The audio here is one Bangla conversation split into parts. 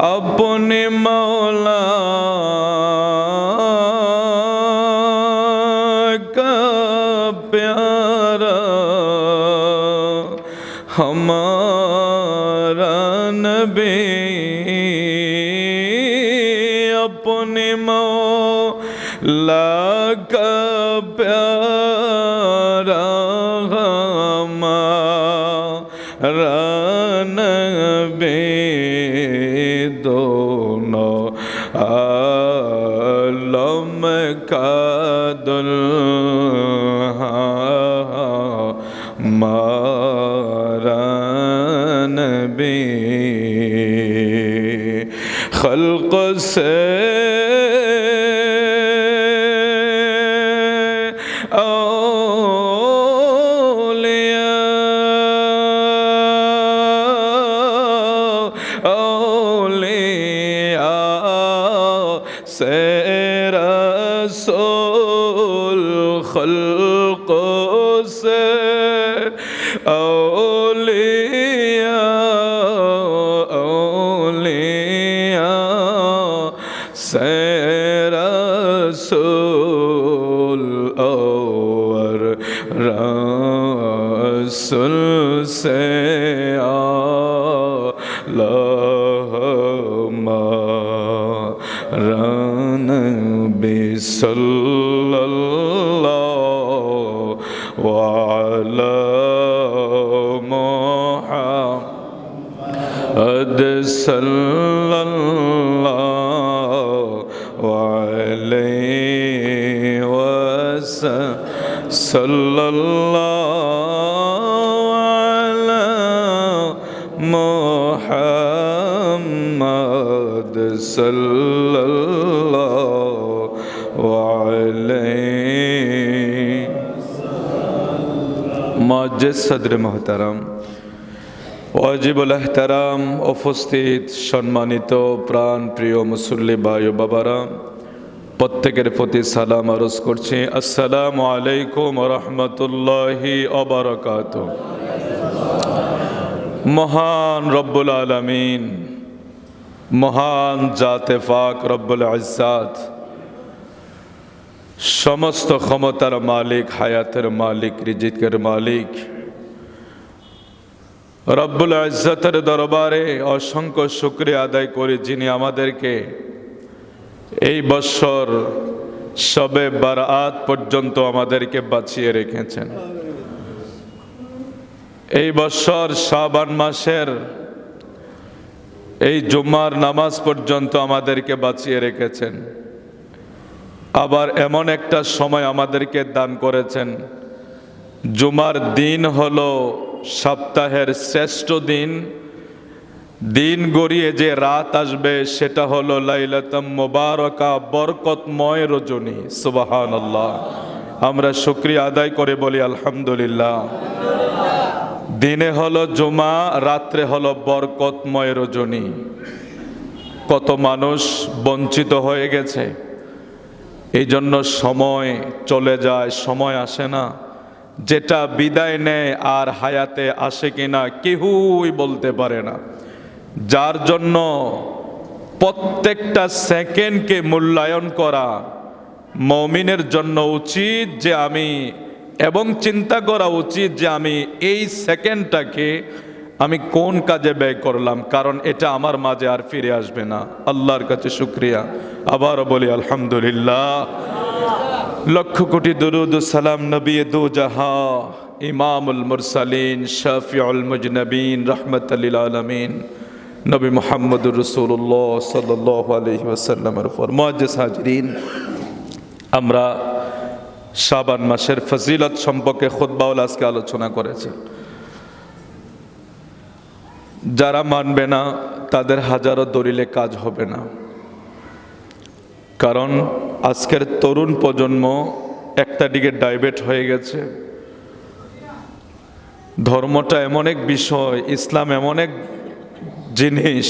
अपने मौला خلق أولياء أولياء سير رسول خلق قد صلى الله عليه وسلم. صلى الله على محمد صلى الله صدر محترم. ওয়াজিবুল এহতারাম, উপস্থিত, সম্মানিত প্রাণ প্রিয় মুসল্লি ভাই ও বাবারা, প্রত্যেকের প্রতি সালাম আরজ করছি। আসসালামু আলাইকুম রহমতুল্লাহি অবরকাত মহান রব্বুল আলমিন, মহান জাতে ফাক রব্বুল আজাদ সমস্ত ক্ষমতার মালিক, হায়াতের মালিক, রিজিকের মালিক রব্বুল ইজ্জতের দরবারে অসংখ্য শুক্রিয়া আদায় করি যিনি আমাদেরকে এই বৎসর সবে বারাত পর্যন্ত আমাদেরকে বাঁচিয়ে রেখেছেন। এই বৎসর শাবান মাসের এই জুম্মার নামাজ পর্যন্ত আমাদেরকে বাঁচিয়ে রেখেছেন। আবার এমন একটা সময় আমাদেরকে দান করেছেন। জুমার দিন হলো সপ্তাহের শ্রেষ্ঠ দিন দিন গড়িয়ে যে রাত আসবে, সেটা হলো লাইলাতম মোবারকা, বরকতময় রজনী। সুবাহান আল্লাহ আমরা শুক্রিয়া আদায় করে বলি আলহামদুলিল্লাহ। দিনে হলো জমা, রাত্রে হলো বরকতময় রজনী। কত মানুষ বঞ্চিত হয়ে গেছে। এই জন্য সময় চলে যায়, সময় আসে না। যেটা বিদায় নেয় আর হায়াতে আসে কিনা কেউই বলতে পারে না। যার জন্য প্রত্যেকটা সেকেন্ডকে মূল্যায়ন করা মমিনের জন্য উচিত যে আমি, এবং চিন্তা করা উচিত যে আমি এই সেকেন্ডটাকে আমি কোন কাজে ব্যয় করলাম, কারণ এটা আমার মাঝে আর ফিরে আসবে না। আল্লাহর কাছে শুক্রিয়া। আবারও বলি, আলহামদুলিল্লাহ। লক্ষ কোটি দরুদ সালাম নবী দু জাহা, ইমামুল মুরসালিন, শফিউল রহমত আলমিন, নবী মোহাম্মদুর রসুল্লাহ সাল্লাহ আলহি ওসাল্লামের উপর। মজ্জেস হাজরিন, আমরা শাবান মাসের ফজিলত সম্পর্কে খুদ্বাউল আজকে আলোচনা করেছে। যারা মানবে না, তাদের হাজারো দলিলে কাজ হবে না। কারণ আজকের তরুণ প্রজন্ম একটা দিকে ডাইভেট হয়ে গেছে। ধর্মটা এমন এক বিষয়, ইসলাম এমন এক জিনিস,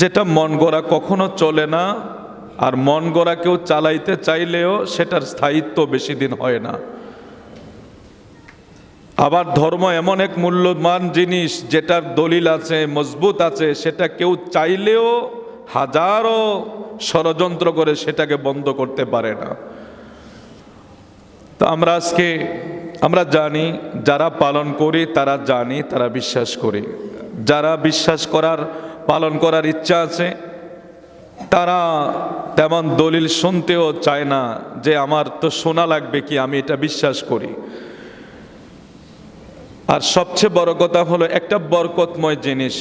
যেটা মন গড়া কখনো চলে না, আর মন গড়া কেউ চালাইতে চাইলেও সেটার স্থায়িত্ব বেশি দিন হয় না। আবার ধর্ম এমন এক মূল্যবান জিনিস, যেটার দলিল আছে, মজবুত আছে, সেটা কেউ চাইলেও হাজারো ষড়যন্ত্র করে সেটাকে বন্ধ করতে পারে না। তো আমরা আজকে, আমরা জানি, যারা পালন করি, তারা জানি, তারা বিশ্বাস করি। যারা বিশ্বাস করার, পালন করার ইচ্ছা আছে, তারা তেমন দলিল শুনতেও চায় না যে আমার তো শোনা লাগবে কি, আমি এটা বিশ্বাস করি। আর সবচেয়ে বড় কথা হলো একটা বরকতময় জিনিস।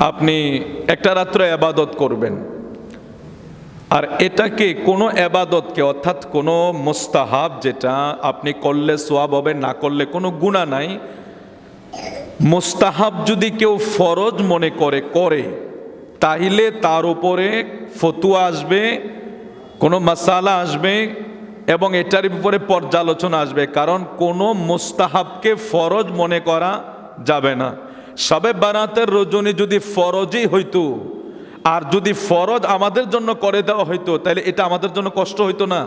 আপনি একটা রাত্র আবাদত করবেন। আর এটাকে কোনো এবাদতকে অর্থাৎ কোনো মোস্তাহাব যেটা আপনি করলে সোয়াব হবে, না করলে কোনো গুণা নাই। মোস্তাহাব যদি কেউ ফরজ মনে করে করে তাহলে তার উপরে ফতুয়া আসবে, কোনো মশালা আসবে এবং এটার উপরে পর্যালোচনা আসবে। কারণ কোনো মোস্তাহাবকে ফরজ মনে করা যাবে না। সবে বারাতের রজনী যদি ফরজই হইতো, আর যদি ফরজ আমাদের জন্য করে দেওয়া হইতো, তাহলে এটা আমাদের জন্য কষ্ট হইতো না।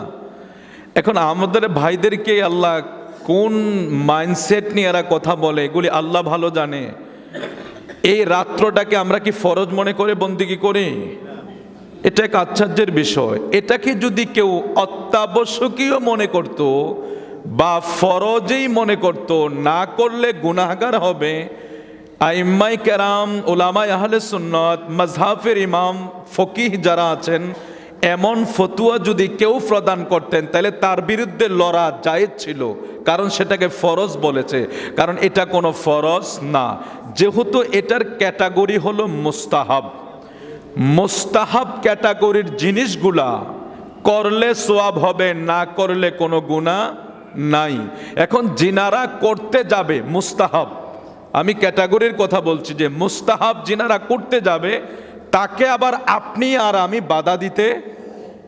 এখন আমাদের ভাইদেরকে আল্লাহ কোন মাইন্ডসেট নিয়ে এরা কথা বলে, এগুলি আল্লাহ ভালো জানে। এই রাত্রটাকে আমরা কি ফরজ মনে করে বন্দিগি করি? এটা এক আশ্চর্যের বিষয়। এটাকে যদি কেউ অত্যাবশ্যকীয় মনে করত বা ফরজেই মনে করত, না করলে গুনাহগার হবে আইম্মাই কেরাম ওলামাই আহলে সুন্নত মজহাফের ইমাম, ফকিহ যারা আছেন, এমন ফতুয়া যদি কেউ প্রদান করতেন, তাহলে তার বিরুদ্ধে লড়া জায়েজ ছিল। কারণ সেটাকে ফরজ বলেছে। কারণ এটা কোনো ফরজ না। যেহেতু এটার ক্যাটাগরি হলো মুস্তাহাব। মুস্তাহাব ক্যাটাগরির জিনিসগুলা করলে সোয়াব হবে, না করলে কোনো গুণা নাই। এখন জিনারা করতে যাবে মুস্তাহাব আমি ক্যাটাগরির কথা বলছি যে মুস্তাহাব জিনারা করতে যাবে, তাকে আবার আপনি আর আমি বাধা দিতে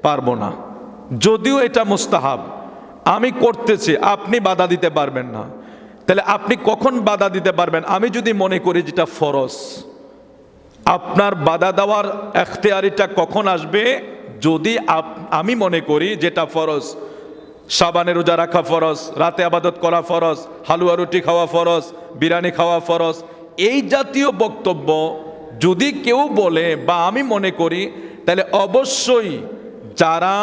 পারব না। যদিও এটা মুস্তাহাব, আমি করতেছি, আপনি বাধা দিতে পারবেন না। তাহলে আপনি কখন বাধা দিতে পারবেন? আমি যদি মনে করি যেটা ফরজ, আপনার বাধা দেওয়ার এখতেয়ারিটা কখন আসবে? যদি আমি মনে করি যেটা ফরজ সাবানের রোজা রাখা ফরজ, রাতে আবাদত করা ফরজ, হালুয়া রুটি খাওয়া ফরজ, বিরিয়ানি খাওয়া ফরজ। এই জাতীয় বক্তব্য যদি কেউ বলে বা আমি মনে করি, তাহলে অবশ্যই যারা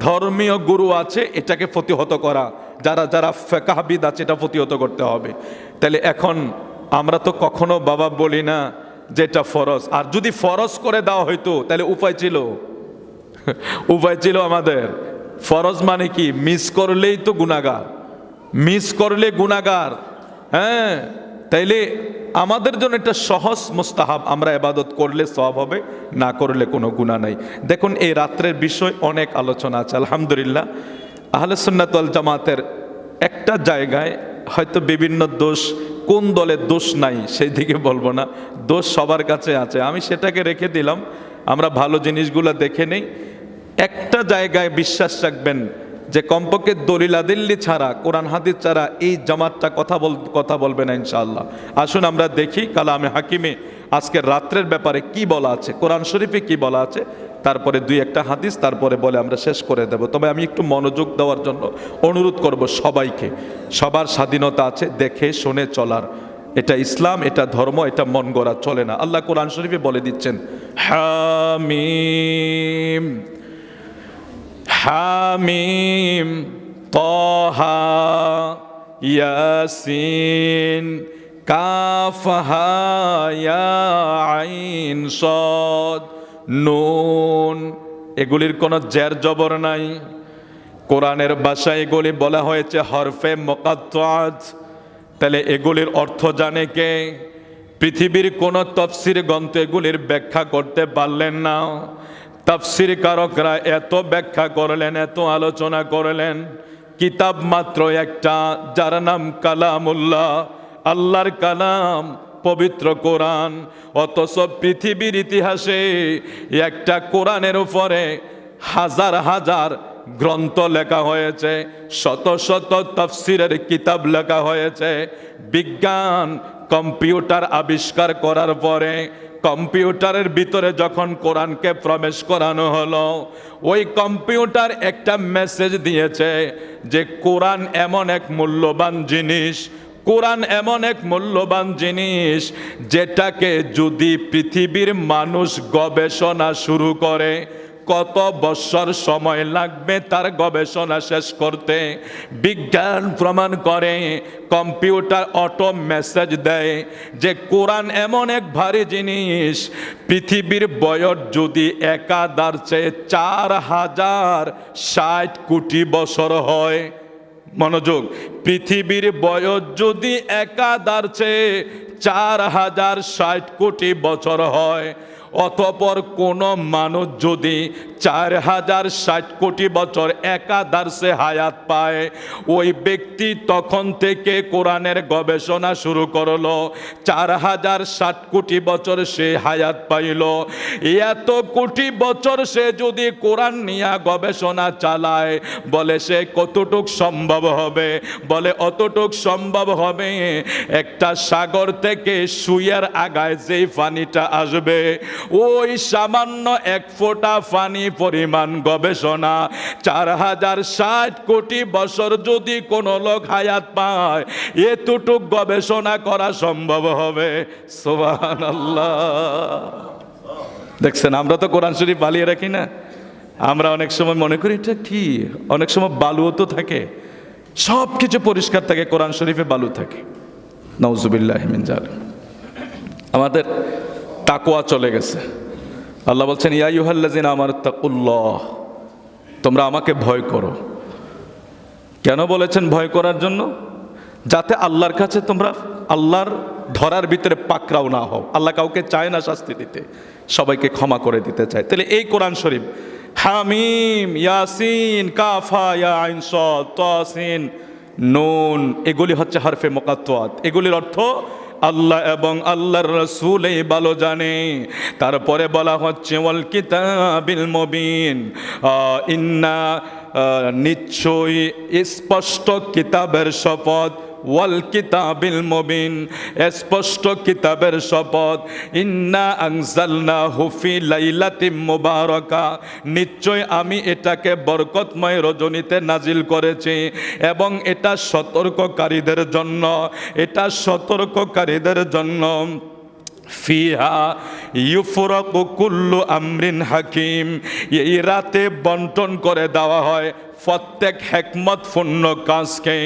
ধর্মীয় গুরু আছে, এটাকে প্রতিহত করা। যারা যারা ফেকাহাবিদ আছে, এটা প্রতিহত করতে হবে। তাহলে এখন আমরা তো কখনো বাবা বলি না যেটা ফরজ। আর যদি ফরজ করে দেওয়া হইতো, তাহলে উপায় ছিল? উপায় ছিল আমাদের। ফরজ মানে কি? মিস করলেই তো গুণাগার মিস করলে গুণাগার হ্যাঁ? তাইলে আমাদের জন্য একটা সহজ মোস্তাহাব আমরা এবাদত করলে সব হবে, না করলে কোনো গুণা নাই। দেখুন, এই রাত্রের বিষয় অনেক আলোচনা আছে, আলহামদুলিল্লাহ। আহলে সুন্নাতল জামাতের একটা জায়গায় হয়তো বিভিন্ন দোষ, কোন দলের দোষ নাই, সেই দিকে বলব না। দোষ সবার কাছে আছে। আমি সেটাকে রেখে দিলাম। আমরা ভালো জিনিসগুলো দেখে নেই। একটা জায়গায় বিশ্বাস রাখবেন যে কমপক্ষে দলিলা দিল্লি ছাড়া, কোরআন হাদিস ছাড়া এই জামাতটা কথা বল, কথা বলবে না ইনশাআল্লাহ। আসুন আমরা দেখি কালামে হাকিমে আজকের রাত্রের ব্যাপারে কি বলা আছে, কোরআন শরীফে কি বলা আছে, তারপরে দুই একটা হাদিস, তারপরে বলে আমরা শেষ করে দেব। তবে আমি একটু মনোযোগ দেওয়ার জন্য অনুরোধ করব সবাইকে, সবার স্বাধীনতা আছে, দেখে শুনে চলার। এটা ইসলাম, এটা ধর্ম, এটা মন গড়া, চলে না। আল্লাহ কোরআন শরীফে বলে দিচ্ছেন, হামিম। হামিম, তহা, ইয়াসিন, কাফহা, ইয়া আইন, সদ, নুন। এগুলির কোনো জের জবর নাই। কোরআনের ভাষায় এগুলি বলা হয়েছে হরফে মোকাত্তাজ তাহলে এগুলির অর্থ জানে কে? পৃথিবীর কোন তফসির গ্রন্থ এগুলির ব্যাখ্যা করতে পারলেন না। তাফসির কারকরা এত ব্যাখ্যা করলেন, এত আলোচনা করলেন। কিতাব মাত্র একটা, যার নাম কালামুল্লাহ। আল্লাহর কালাম, পবিত্র কোরআন। অথচ পৃথিবীর ইতিহাসে একটা কোরআনের উপরে হাজার হাজার গ্রন্থ লেখা হয়েছে, শত শত তফসিরের কিতাব লেখা হয়েছে। বিজ্ঞান, কম্পিউটার আবিষ্কার করার পরে কম্পিউটারের ভিতরে যখন কোরআনকে প্রবেশ করানো হলো, ওই কম্পিউটার একটা মেসেজ দিয়েছে যে কোরআন এমন এক মূল্যবান জিনিস, কোরআন এমন এক মূল্যবান জিনিস যেটাকে যদি পৃথিবীর মানুষ গবেষণা শুরু করে কত বৎসর সময় লাগবে তার গবেষণা শেষ করতে? বিজ্ঞান প্রমাণ করে, কম্পিউটার অটো মেসেজ দেয় যে কোরআন এমন এক ভারী জিনিস, পৃথিবীর বয়স যদি একাদার চেয়ে চার হাজার ষাট কোটি বছর হয়। মনোযোগ, পৃথিবীর বয়স যদি একাদার চেয়ে চার হাজার ষাট কোটি বছর হয় অতপর কোন মানুষ যদি চার হাজার ষাট কোটি বছর একাদার্সে হায়াত পায়, ওই ব্যক্তি তখন থেকে কোরআনের গবেষণা শুরু করল, চার হাজার ষাট কোটি বছর সে হায়াত পাইল। এত কোটি বছর সে যদি কোরআন নিয়ে গবেষণা চালায়, বলে সে কতটুক সম্ভব হবে? বলে অতটুক সম্ভব হবে, একটা সাগর থেকে সুইয়ের আগায় যেই পানিটা আসবে ওই সামান্য এক ফোঁটা পানি পরিমাণ গবেষণা, চার হাজার ষাট কোটি বছর যদি কোনো লোক হায়াত পায়, এতটুক গবেষণা করা সম্ভব হবে। সোহান দেখছেন, আমরা তো কোরআন শরীফ বালিয়ে রাখি না। আমরা অনেক সময় মনে করি, এটা কি? অনেক সময় বালুও তো থাকে। সব কিছু পরিষ্কার থাকে, কোরআন শরীফে বালু থাকে। নওজুবিল্লাহ মিনজাল আমাদের তাকোয়া চলে গেছে। আল্লাহ বলছেন ইয়াইহাল্লাজিন আমার তাকুল্লাহ, তোমরা আমাকে ভয় করো। কেন বলেছেন ভয় করার জন্য? যাতে আল্লাহর কাছে তোমরা আল্লাহর ধরার ভিতরে পাকরাও না হও। আল্লাহ কাউকে চায় না শাস্তি দিতে, সবাইকে ক্ষমা করে দিতে চায়। তাহলে এই কোরআন শরীফ, হামিম, ইয়াসিন, কাফা, ইয়া আইন সদ নুন, এগুলি হচ্ছে হরফে মোকাত্তাত এগুলির অর্থ আল্লাহ এবং আল্লাহর রসুলেই ভালো জানে। তারপরে বলা হচ্ছে, ওয়াল কিতাবিল মবিন। ইন্না নিশ্চয়ই স্পষ্ট কিতাবের শপথ ওয়াল কিতাবিল মুবিন স্পষ্ট কিতাবের শপথ। ইন্না আনজালনা হুফি লাইলাতিম মুবারাকা, নিশ্চয় আমি এটাকে বরকতময় রজনীতে নাজিল করেছি এবং এটা সতর্ককারীদের জন্য, এটা সতর্ককারীদের জন্য। ফিহা ইউফরাকু কুল্লু আমরিন হাকিম, এই রাতে বন্টন করে দেওয়া হয় প্রত্যেক হেকমত পূর্ণ কাজকে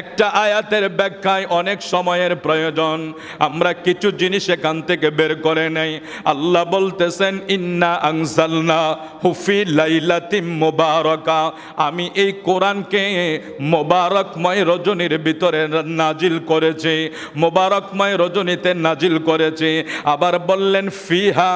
একটা আয়াতের ব্যাখ্যায় অনেক সময়ের প্রয়োজন। আমরা কিছু জিনিস এখান থেকে বের করে নেই। আল্লাহ বলতেছেন, ইন্না আংসালনা হুফি লাইলাতিম মোবারকা। আমি এই কোরআনকে মোবারকময় রজনীর ভিতরে নাজিল করেছি, মোবারকময় রজনীতে নাজিল করেছি। আবার বললেন, ফিহা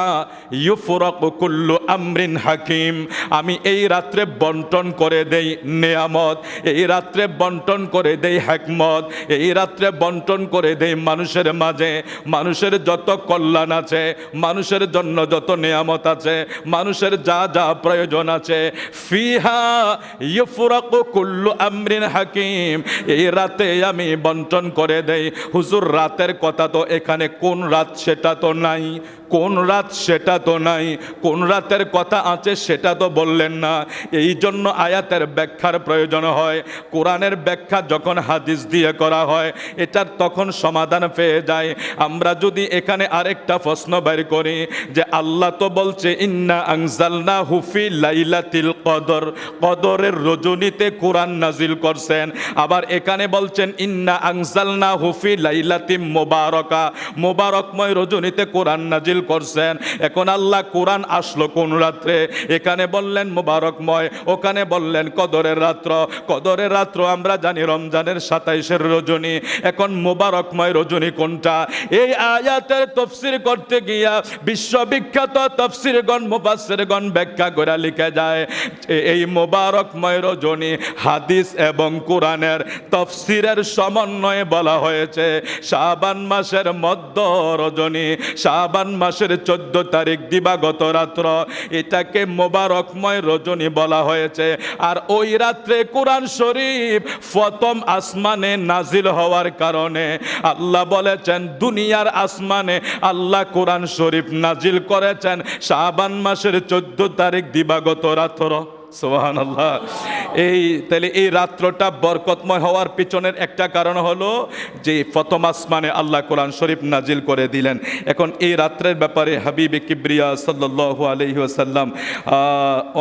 ইউফরক কুল্লু আমরিন হাকিম। আমি এই রাত্রে বন্টন করে দেই। নেয়ামত। এই রাত্রে বন্টন করে দেই হ্যাকমত এই রাত্রে বন্টন করে দেই মানুষের মাঝে। মানুষের যত কল্যাণ আছে, মানুষের জন্য যত নেয়ামত আছে, মানুষের যা যা প্রয়োজন আছে। ফিহা ইউফরক কুল্লু আমরিন হাকিম। এই রাতে আমি বন্টন করে দেই। হুজুর, রাতের কথা তো এখানে কোন রাত সেটা তো নাই। কোন রাত সেটা তো নাই। কোন রাতের কথা আছে সেটা তো বললেন না। এই জন্য আয়াতের ব্যাখ্যার প্রয়োজন হয়। কোরআনের ব্যাখ্যা যখন হাদিস দিয়ে করা হয়, এটার তখন সমাধান পেয়ে যায়। আমরা যদি এখানে আরেকটা প্রশ্ন বের করি যে, আল্লাহ তো বলছে, ইন্না আংজালনা হুফি লাইলাতিল কদর। কদরের রজনীতে কোরআন নাজিল করছেন। আবার এখানে বলছেন, ইন্না আংজালনা হুফি লাইলাতিম মোবারকা। মোবারকময় রজনীতে কোরআন নাজিল করছেন। এখন আল্লাহ কোরআন আসলো কোন রাত্রে? এখানে বললেন, মোবারকময়। ওখানে বললেন কদরের রাত্র কদরের রাত্র আমরা জানি রমজানের সাতাইশের রজনী। এখন মোবারকময় রজনী কোনটা? এই আয়াতের তফসির করতে গিয়া বিশ্ববিখ্যাত তফসিরগণ, মুফাসসিরগণ ব্যাখ্যা করে লিখে যায় এই মোবারকময় রজনী হাদিস এবং কোরআনের তফসিরের সমন্বয়ে বলা হয়েছে। শাবান মাসের মধ্য রজনী, শাবান মাসের চোদ্দ তারিখ দিবাগত রাত্র, এটাকে মোবারকময় রজনী বলা হয়েছে। আর ওই রাত্রে কোরআন শরীফ প্রথম আসমানে নাজিল হওয়ার কারণে আল্লাহ বলেছেন, দুনিয়ার আসমানে আল্লাহ কোরআন শরীফ নাজিল করেছেন। শাহবান মাসের চোদ্দ তারিখ দিবাগত রাত্র। সোহান আল্লাহ এই তাহলে এই রাত্রটা বরকতময় হওয়ার পিছনের একটা কারণ হলো যে প্রথম আসমানে আল্লাহ কোরআন শরীফ নাজিল করে দিলেন এখন এই রাত্রের ব্যাপারে হাবিবে কিবরিয়া সাল্লাল্লাহু আলাইহি ওয়াসাল্লাম আহ,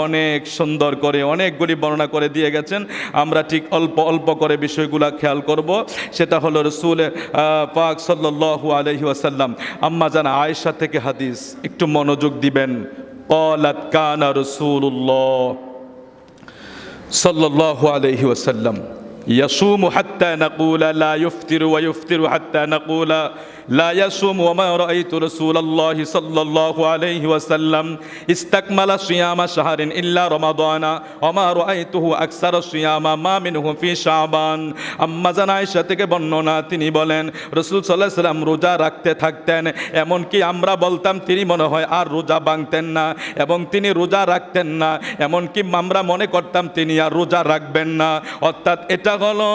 অনেক সুন্দর করে অনেকগুলি বর্ণনা করে দিয়ে গেছেন আমরা ঠিক অল্প অল্প করে বিষয়গুলা খেয়াল করব সেটা হলো রসুল পাক সাল্লাল্লাহু আলাইহি ওয়াসাল্লাম আম্মা জানা আয়েশা থেকে হাদিস একটু মনোযোগ দিবেন قالت كان رسول الله صلى الله عليه وسلم. يصوم حتى نقول لا يفطر ويفطر حتى نقول لا يصوم وما رأيت رسول الله صلى الله عليه وسلم استكمل صيام شهر إلا رمضان وما رأيته أكثر صيام ما منه في شعبان আম্মা জান আয়েশা থেকে বর্ণনা তিনি বলেন রসুল সাল্লাহ সাল্লাম রোজা রাখতে থাকতেন এমনকি আমরা বলতাম তিনি মনে হয় আর রোজা ভাঙতেন না এবং তিনি রোজা রাখতেন না এমনকি আমরা মনে করতাম তিনি আর রোজা রাখবেন না অর্থাৎ এটা হলো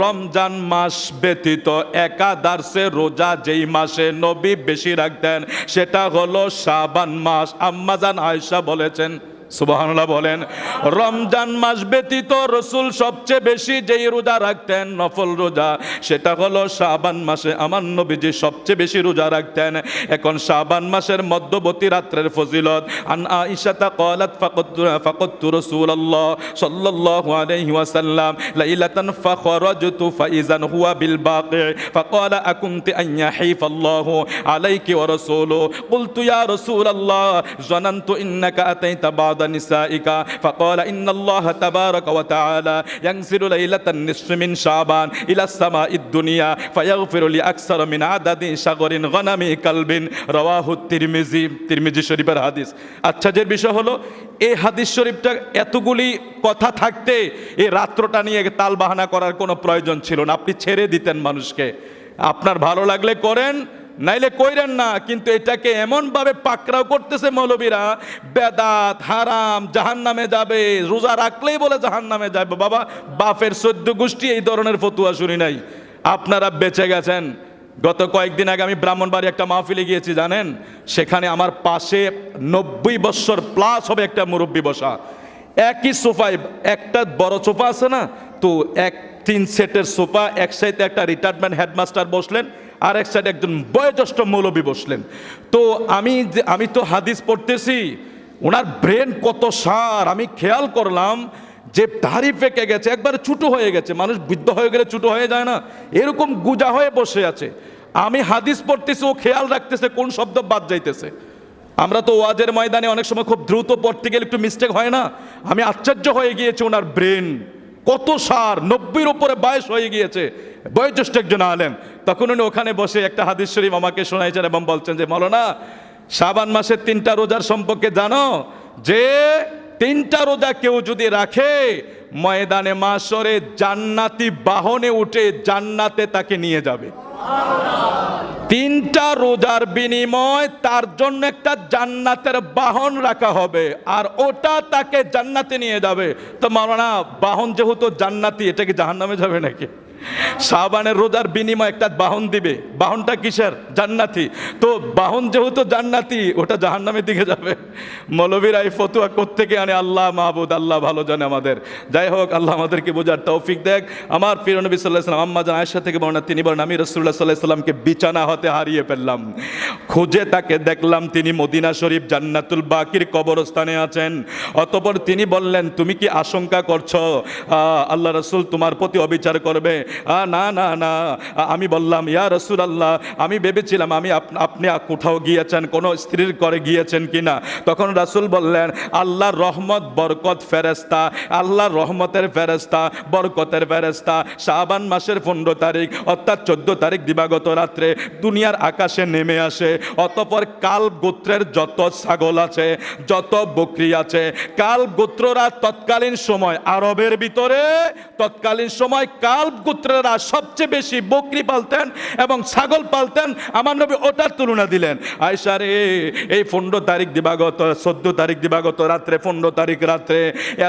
রমজান মাস ব্যতীত একাদার্সে রোজা যেই মাসে নবী বেশি রাখতেন, সেটা হলো শাবান মাস। আম্মাজান আয়সা বলেছেন সুবহানাল্লাহ বলেন রমজান মাস ব্যতীত রসুল সবচেয়ে বেশি যেই রোজা রাখতেন নফল রোজা সেটা হলো শাবান মাসে আমার নবীজি সবচেয়ে বেশি রোজা রাখতেন এখন শাবান মাসের মধ্যবর্তী রাত্রের ফজিলত আন আয়েশাতা قالت فقدت فقدت رسول الله صلى الله عليه وسلم ليلة فخرجت فإذا هو بالباقع فقال أكنت أن يحيف الله عليك ورسوله قلت يا رسول الله ظننت إنك أتيت بعض نسائك فقال إن الله تبارك وتعالى ينزل ليلة النصف من شعبان إلى السماء الدنيا فيغفر لأكثر من عدد شغر غنم كلب رواه الترمذي তিরমিজি শরীফের হাদিস আচ্ছা যে বিষয় হলো এই হাদিস শরীফটা এতগুলি কথা থাকতে এই রাত্রটা নিয়ে তাল বাহানা করার কোনো প্রয়োজন ছিল না আপনি ছেড়ে দিতেন মানুষকে আপনার ভালো লাগলে করেন নাইলে কইরেন না, কিন্তু এটাকে এমনভাবে পাকড়াও করতেছে মৌলবীরা, বেদাত, হারাম জাহান নামে যাবে, রোজা রাখলেই বলে জাহান নামে যাবে। বাবা, বাপের সদ্য গোষ্ঠী এই ধরনের ফতুয়া শুনি নাই। আপনারা বেঁচে গেছেন। গত কয়েকদিন আগে আমি ব্রাহ্মণবাড়ি একটা মাহফিলে গিয়েছি, জানেন? সেখানে আমার পাশে নব্বই বৎসর প্লাস হবে একটা মুরব্বী বসা। একই সোফায়, একটা বড় সোফা আছে না? তো এক, তিন সেটের সোফা, এক সাইডে একটা রিটায়ারমেন্ট হেডমাস্টার বসলেন। আর এক সাইডে একজন বয়োজ্যেষ্ঠ মৌলবী বসলেন। তো আমি আমি তো হাদিস পড়তেছি, ওনার ব্রেন কত সার, আমি খেয়াল করলাম যে দাড়ি পেকে গেছে, একবারে ছুটো হয়ে গেছে, মানুষ বৃদ্ধ হয়ে গেলে ছুটো হয়ে যায় না, এরকম গুজা হয়ে বসে আছে। আমি হাদিস পড়তেছি, ও খেয়াল রাখতেছে কোন শব্দ বাদ যাইতেছে। আমরা তো ওয়াজের ময়দানে অনেক সময় খুব দ্রুত পড়তে গেলে একটু মিস্টেক হয় না, আমি আশ্চর্য হয়ে গিয়েছি ওনার ব্রেন, কত সার, নব্বইয়ের উপরে বয়স হয়ে গিয়েছে। বয়োজ্যেষ্ঠ একজন আলেম, তখন উনি ওখানে বসে একটা হাদিস শরীফ আমাকে শোনাইছেন এবং বলছেন যে, মৌলানা, শাবান মাসের তিনটা রোজার সম্পর্কে জানো? যে তিনটা রোজা কেউ যদি রাখে, ময়দানে মাসরে জান্নাতি বাহনে উঠে জান্নাতে তাকে নিয়ে যাবে। তিনটা রোজার বিনিময় তার জন্য একটা জান্নাতের বাহন রাখা হবে আর ওটা তাকে জান্নাতে নিয়ে যাবে। তো মাওলানা বাহন যেহেতু জান্নাতি, এটা কি জাহান্নামে যাবে নাকি? শাহবানের রোজার বিনিময় একটা বাহন দিবে। বাহনটা কিসের? জান্নাতি। তো বাহন যেহেতু জান্নাতি, ওটা জাহান্নামের দিকে যাবে। মৌলবীরা এই ফতুয়া কোত্থেকে আনে? আল্লাহ মাহবুদ, আল্লাহ ভালো জানে আমাদের। যাই হোক, আল্লাহ আমাদেরকে বোঝার তৌফিক দেখ। আমার প্রিয় নবী সাল্লাহ সাল্লাম আম্মা জান আয়সা থেকে বর্ণনা, তিনি বলেন, আমি রসুল্লাহ সাল্লাহ সাল্লামকে বিছানা হতে হারিয়ে ফেললাম। খুঁজে তাকে দেখলাম, তিনি মদিনা শরীফ জান্নাতুল বাকির কবরস্থানে আছেন। অতপর তিনি বললেন, তুমি কি আশঙ্কা করছ? আল্লাহ রসুল তোমার প্রতি অবিচার করবে। না না না। আমি বললাম, ইয়া রসুল আল্লাহ আমি ভেবেছিলাম আমি আপনি কোথাও গিয়েছেন, কোনো স্ত্রীর করে গিয়েছেন কিনা তখন রাসুল বললেন, আল্লাহর রহমত বরকত ফেরেস্তা আল্লাহর রহমতের ফেরেস্তা বরকতের ফেরেস্তা শাবান মাসের পনেরো তারিখ, অর্থাৎ চোদ্দ তারিখ দিবাগত রাত্রে দুনিয়ার আকাশে নেমে আসে। অতপর কাল গোত্রের যত ছাগল আছে, যত বকরি আছে, কাল গোত্ররা তৎকালীন সময় আরবের ভিতরে, তৎকালীন সময় কাল গোত্র গোত্রেরা সবচেয়ে বেশি বকরি পালতেন এবং ছাগল পালতেন। আমার নবী ওটার তুলনা দিলেন। আয়সা রে, এই পনেরো তারিখ দিবাগত, চোদ্দ তারিখ দিবাগত রাত্রে, পনেরো তারিখ রাত্রে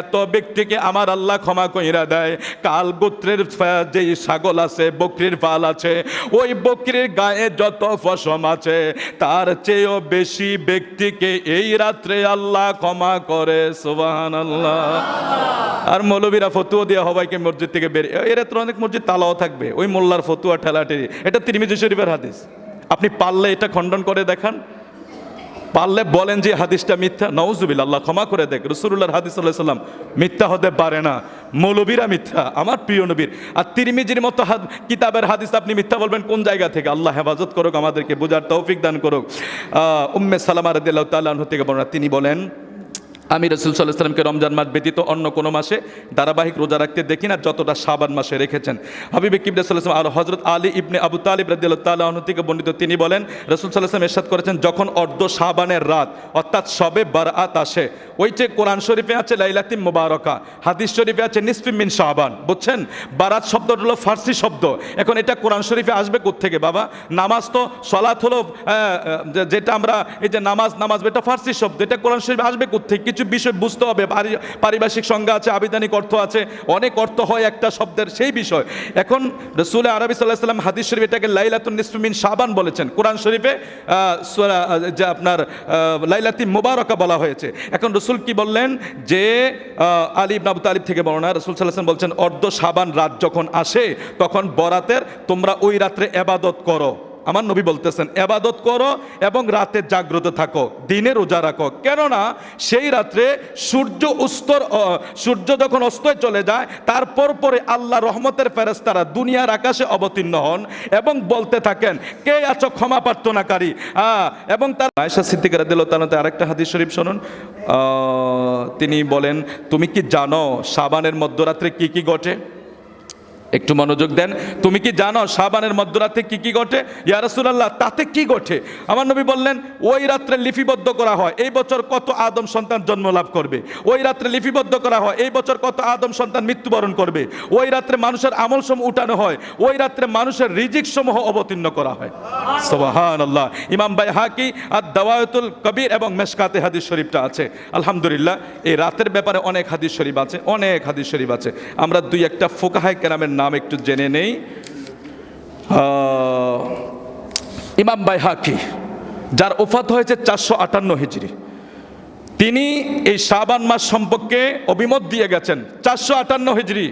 এত ব্যক্তিকে আমার আল্লাহ ক্ষমা কইরা দেয়। কাল গোত্রের যেই ছাগল আছে, বকরির পাল আছে, ওই বকরির গায়ে যত ফসম আছে, তার চেয়েও বেশি ব্যক্তিকে এই রাত্রে আল্লাহ ক্ষমা করে সুবাহান আল্লাহ আর মৌলবীরা ফতুয়া দিয়ে হবাইকে মসজিদ থেকে বেরিয়ে এরা তো অনেক মসজিদ তালাও থাকবে, ওই মোল্লার ফতুয়া ঠেলাটি এটা তিরমিজি শরীফের হাদিস। আপনি পারলে এটা খণ্ডন করে দেখান। পারলে বলেন যে হাদিসটা মিথ্যা। নওজুবিল আল্লাহ ক্ষমা করে দেখ। রসুল্লাহর হাদিস আল্লাহ সাল্লাম মিথ্যা হতে পারে না। মৌলবীরা মিথ্যা, আমার প্রিয় নবীর। আর তিরমিজির মতো হাদ কিতাবের হাদিস আপনি মিথ্যা বলবেন কোন জায়গা থেকে? আল্লাহ হেফাজত করুক, আমাদেরকে বোঝার তৌফিক দান করুক। উম্মে সালামা রদিল্লাহ তাল্লাহ থেকে বর্ণনা, তিনি বলেন আমি রসুল সাল্লাহ সাল্লামকে রমজান মাস ব্যতীত অন্য কোনো মাসে ধারাবাহিক রোজা রাখতে দেখি না, যতটা সাবান মাসে রেখেছেন। হাবিব কিবরা সাল্লাম আর হজরত আলী ইবনে আবু তালিব আনহু থেকে বর্ণিত তিনি বলেন, রসুল সাল্লাহ সাল্লাম এরশাদ করেছেন, যখন অর্ধ সাবানের রাত, অর্থাৎ সবে বারাত আসে, ওই যে কোরআন শরীফে আছে লাইলাতিম মুবারকা, হাদিস শরীফে আছে নিসফি মিন শাবান বুঝছেন? বারাত শব্দটা হলো ফার্সি শব্দ। এখন এটা কোরআন শরীফে আসবে থেকে বাবা? নামাজ তো সলাৎ হলো যেটা আমরা, এই যে নামাজ নামাজ, এটা ফার্সি শব্দ, এটা কোরআন শরীফে আসবে থেকে কিছু বিষয় বুঝতে হবে। পারি- পারিভাষিক সংজ্ঞা আছে, আবিধানিক অর্থ আছে, অনেক অর্থ হয় একটা শব্দের সেই বিষয়। এখন রসুল আরবি সাল্লাহ সাল্লাম হাদিস শরীফ এটাকে লাইলাতুন নিসফিমিন সাবান বলেছেন। কোরআন শরীফে যে আপনার লাইলাতি মোবারকা বলা হয়েছে। এখন রসুল কি বললেন যে আলী ইবনে আবু তালিব থেকে বর্ণনা, রসুল সাল্লাহ বলছেন, অর্ধ সাবান রাত যখন আসে, তখন বরাতের তোমরা ওই রাত্রে এবাদত করো। আমার নবী বলতেছেন এবাদত করো এবং রাতে জাগ্রত থাকো দিনে রোজা রাখো। কেননা সেই রাত্রে সূর্য উস্তর সূর্য যখন অস্তয় চলে যায় তারপর পরে আল্লাহ রহমতের ফেরেস্তারা দুনিয়ার আকাশে অবতীর্ণ হন এবং বলতে থাকেন কে আছো ক্ষমা প্রার্থনাকারী? আহ, এবং তার আয়সা সিদ্দিকার দিল তালাতে আরেকটা হাদিস শরীফ শুনুন। তিনি বলেন তুমি কি জানো সাবানের মধ্যরাত্রে কি কি ঘটে? একটু মনোযোগ দেন। তুমি কি জানো সাবানের মধ্যরাতে কি কি ঘটে? ইয়া রাসূলুল্লাহ, তাতে কি ঘটে? আমার নবী বললেন, ওই রাত্রে লিপিবদ্ধ করা হয়। এই বছর কত আদম সন্তান জন্ম লাভ করবে? ওই রাত্রে লিপিবদ্ধ করা হয়। এই বছর কত আদম সন্তান মৃত্যুবরণ করবে? ওই রাত্রে মানুষের আমল সমূহ উঠানো হয়। ওই রাত্রে মানুষের রিজিক সমূহ অবতীর্ণ করা হয়। সুবহান আল্লাহ ইমাম বাই হাকি আর দাওয়ায়তুল কবির এবং মেশকাতে হাদিস শরীফটা আছে। আলহামদুলিল্লাহ, এই রাতের ব্যাপারে অনেক হাদিস শরীফ আছে, অনেক হাদিস শরীফ আছে। আমরা দুই একটা ফোকাহায় কেরামের নাম একটু জেনে নেই। ইমাম বাই হাকি যার ওফাত হয়েছে চারশো আটান্ন হিজড়ি তিনি এই শাবান মাস সম্পর্কে অভিমত দিয়ে গেছেন। চারশো আটান্ন হিজড়ি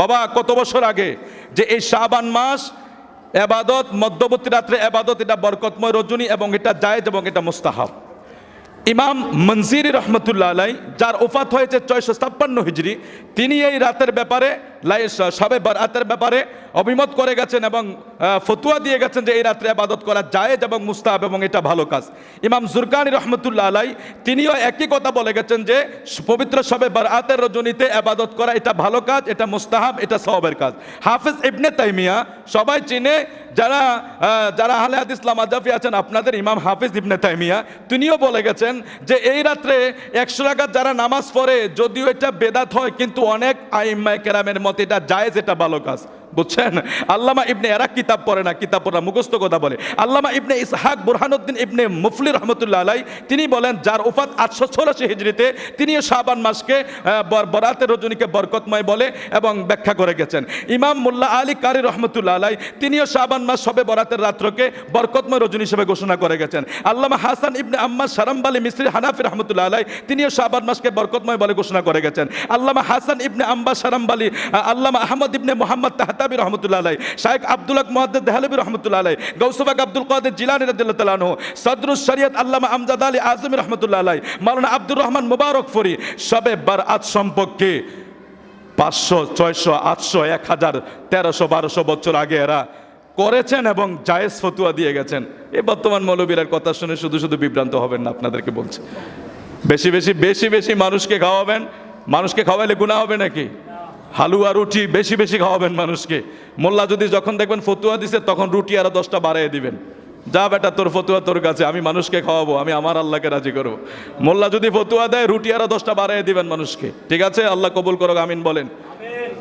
বাবা, কত বছর আগে? যে এই শাবান মাস এবাদত, মধ্যবর্তী রাত্রে এবাদত, এটা বরকতময় রজনী এবং এটা জায়েজ এবং এটা মুস্তাহাব। ইমাম মনজির রহমতুল্লাহ আলাই যার ওফাত হয়েছে ছয়শো ছাপ্পান্ন হিজড়ি তিনি এই রাতের ব্যাপারে সবে বারাতের ব্যাপারে অভিমত করে গেছেন এবং ফতুয়া দিয়ে গেছেন যে এই রাত্রে আবাদত করা জায়েজ এবং মুস্তাহাব এবং এটা ভালো কাজ। ইমাম জুরকানি রহমতুল্লাহ আলাই, তিনিও একই কথা বলে গেছেন যে, পবিত্র সবে বারাতের রজনীতে আবাদত করা এটা ভালো কাজ, এটা মুস্তাহাব, এটা সবের কাজ। হাফিজ ইবনে তাইমিয়া সবাই চিনে, যারা যারা আহলে হাদিস লামাজাফি আছেন, আপনাদের ইমাম হাফিজ ইবনে তাইমিয়া, তিনিও বলে গেছেন যে, এই রাত্রে একশো রাকাত যারা নামাজ পড়ে, যদিও এটা বেদাত হয়, কিন্তু অনেক আইম্মায় কেরামের মতে এটা জায়েজ এটা ভালো কাজ। বুঝছেন? আল্লামা ইবনে এরা কিতাব পড়ে না, কিতাব পড়ে না, মুখস্থ কথা বলে। আল্লামা ইবনে ইসহাক বুরহানুদ্দিন ইবনে মুফলি রহমতুল্লাহ আলাই, তিনি বলেন, যার উফাত আটশো ষোলোশি হিজড়িতে, তিনিও শাবান মাসকে বরাতের রজনীকে বরকতময় বলে এবং ব্যাখ্যা করে গেছেন। ইমাম মোল্লা আলী কারি রহমতুল্লাহ আলাই, তিনিও শাবান মাস সবে বরাতের রাত্রকে বরকতময় রজনী হিসেবে ঘোষণা করে গেছেন। আল্লামা হাসান ইবনে আম্মা সারাম্বালি মিস্ত্রি হানাফি রহমতুল্লাহ আলাই, তিনিও শাবান মাসকে বরকতময় বলে ঘোষণা করে গেছেন। আল্লামা হাসান ইবনে আম্বা সারাম্বালি আল্লামা আহমদ ইবনে মোহাম্মদ তাহতাবি রহমতুল্লাহ আলাই শাহেখ আব্দুল্লাহ মোহাদ্দ দেহলবি রহমতুল্লাহ আলাই গৌসবাক আব্দুল কাদের জিলানি রাদিয়াল্লাহু তাআলা আনহু, সদরুস শরিয়ত আল্লামা আমজাদ আলী আজমি রহমতুল্লাহ আলাই মাওলানা আব্দুর রহমান মুবারক ফরি, সবে বারাত সম্পর্কে পাঁচশো, ছয়শো, আটশো, এক হাজার, তেরোশো, বারোশো বছর আগে এরা করেছেন এবং জায়েজ ফতুয়া দিয়ে গেছেন। এই বর্তমান মৌলবীরার কথা শুনে শুধু শুধু বিভ্রান্ত হবেন না, আপনাদেরকে বলছে। বেশি বেশি বেশি বেশি মানুষকে খাওয়াবেন, মানুষকে খাওয়াইলে গুণা হবে নাকি? হালুয়া রুটি বেশি বেশি খাওয়াবেন মানুষকে। মোল্লা যদি যখন দেখবেন ফতুয়া দিছে, তখন রুটি আরও দশটা বাড়াই দিবেন। যা বেটা, তোর ফতুয়া তোর কাছে, আমি মানুষকে খাওয়াবো, আমি আমার আল্লাহকে রাজি করব। মোল্লা যদি ফতুয়া দেয়, রুটি আরও দশটা বাড়াই দিবেন মানুষকে। ঠিক আছে? আল্লাহ কবুল করো আমিন বলেন।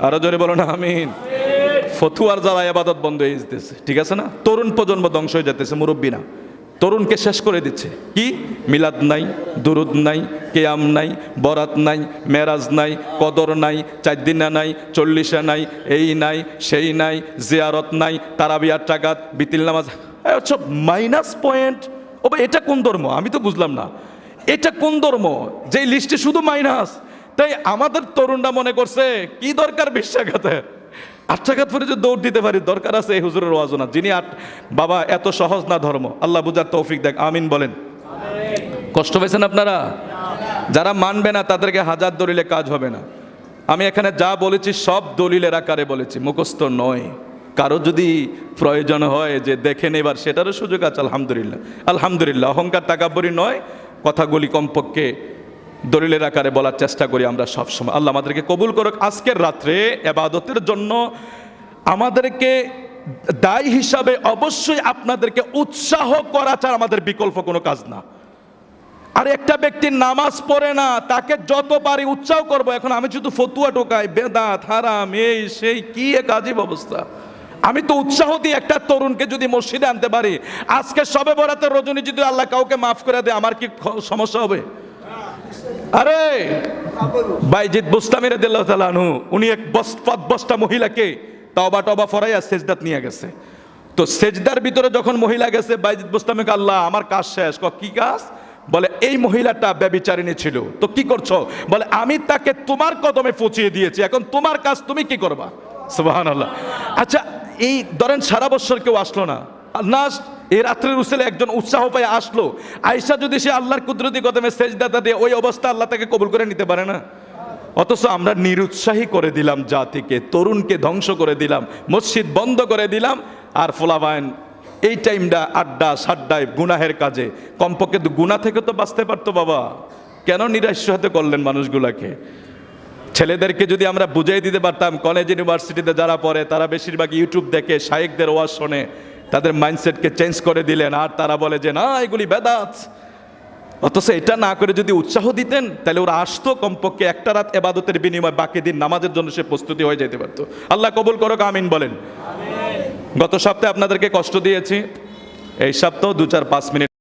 আরও জোরে বলো না আমিন। ফতুয়ার যারা আবাদত বন্ধ হয়ে যেতেছে, ঠিক আছে না? তরুণ প্রজন্ম ধ্বংস হয়ে যেতেছে মুরব্বী না তরুণকে শেষ করে দিচ্ছে। কি? মিলাদ নাই, দুরুদ নাই, কেয়াম নাই, বরাত নাই, মেরাজ নাই, কদর নাই চারদিনা নাই, চল্লিশা নাই, এই নাই, সেই নাই, জিয়ারত নাই, তারাবিয়ার টাকাত বিতিল নামাজ। সব মাইনাস পয়েন্ট। ও এটা কোন ধর্ম? আমি তো বুঝলাম না। এটা কোন ধর্ম? যে লিস্টে শুধু মাইনাস। তাই আমাদের তরুণরা মনে করছে, কি দরকার বিশ্বাঘাতের? আটটাঘাত পরে যে দৌড় দিতে পারি, দরকার আছে এই হুজুরের ওয়াজনা যিনি আট, বাবা এত সহজ না ধর্ম। আল্লাহ বুঝার তৌফিক দেখ, আমিন বলেন। কষ্ট পেয়েছেন আপনারা? যারা মানবে না, তাদেরকে হাজার দলিলে কাজ হবে না। আমি এখানে যা বলেছি, সব দলিলের আকারে বলেছি। মুখস্থ নয়। কারও যদি প্রয়োজন হয় যে দেখে নেবার সেটারও সুযোগ আছে, আলহামদুলিল্লাহ। আলহামদুলিল্লাহ, অহংকার তাকাব্বরি নয়। কথাগুলি কমপক্ষে দলিলের আকারে বলার চেষ্টা করি আমরা সবসময় আল্লাহ আমাদেরকে কবুল করুক আজকের রাত্রে এবাদতের জন্য। আমাদেরকে দায় হিসাবে অবশ্যই আপনাদেরকে উৎসাহ করা ছাড়া আমাদের বিকল্প কোনো কাজ না। আর একটা ব্যক্তি নামাজ পড়ে না, তাকে যত পারি উৎসাহ করব। এখন আমি শুধু ফতুয়া টোকাই বেদাত, হারাম, এই, সেই, কি এক আজীব অবস্থা। আমি তো উৎসাহ দিই একটা তরুণকে যদি মসজিদে আনতে পারি, আজকে সবে বরাতের রজনী যদি আল্লাহ কাউকে মাফ করে দেয়, আমার কি সমস্যা হবে? আরে! বাইজিৎ বুস্তামির দিল্লাহ তালানহু উনি এক বস- পথ বস্তা মহিলাকে তবা টবা ফরাইয়া সেজদাত নিয়ে গেছে। তো সেজদার ভিতরে যখন মহিলা গেছে বাইজিৎ বুস্তামিকে, আল্লাহ, আমার কাজ শেষ, ক, কি কাজ? বলে, এই মহিলাটা ব্যবিচারিণী ছিল, তো কি করছ? বলে, আমি তাকে তোমার কদমে পচিয়ে দিয়েছি, এখন তোমার কাজ তুমি কি করবা? সুবাহান আচ্ছা এই ধরেন সারা বছর কেউ আসলো না। না এই রাত্রের উসেলে একজন উৎসাহ পায় আসলো। আয়সা যদি সে আল্লাহর কুদরতি কদমে সেজদাতা দিয়ে, ওই অবস্থা আল্লাহ তাকে কবুল করে নিতে পারে না। অথচ আমরা নিরুৎসাহী করে দিলাম জাতিকে, তরুণকে ধ্বংস করে দিলাম, মসজিদ বন্ধ করে দিলাম, আর ফোলাবায়ন এই টাইমটা আড্ডা, সাড্ডায়, গুনাহের কাজে। কমপক্ষে গুণা থেকে তো বাঁচতে পারতো বাবা। কেন নিরাশ্য হাতে করলেন মানুষগুলাকে? ছেলেদেরকে যদি আমরা বুঝিয়ে দিতে পারতাম কলেজ ইউনিভার্সিটিতে যারা পড়ে, তারা বেশিরভাগ ইউটিউব দেখে, শায়েকদের ওয়াজ শোনে। তাদের মাইন্ডসেটকে চেঞ্জ করে দিলেন, আর তারা বলে যে, না, এগুলি বেদাত। অথচ এটা না করে যদি উৎসাহ দিতেন, তাহলে ওরা আসতো কমপক্ষে একটা রাত এবাদতের বিনিময়ে বাকি দিন নামাজের জন্য সে প্রস্তুতি হয়ে যেতে পারতো। আল্লাহ কবুল করো আমিন বলেন। গত সপ্তাহে আপনাদেরকে কষ্ট দিয়েছি, এই সপ্তাহ দু চার পাঁচ মিনিট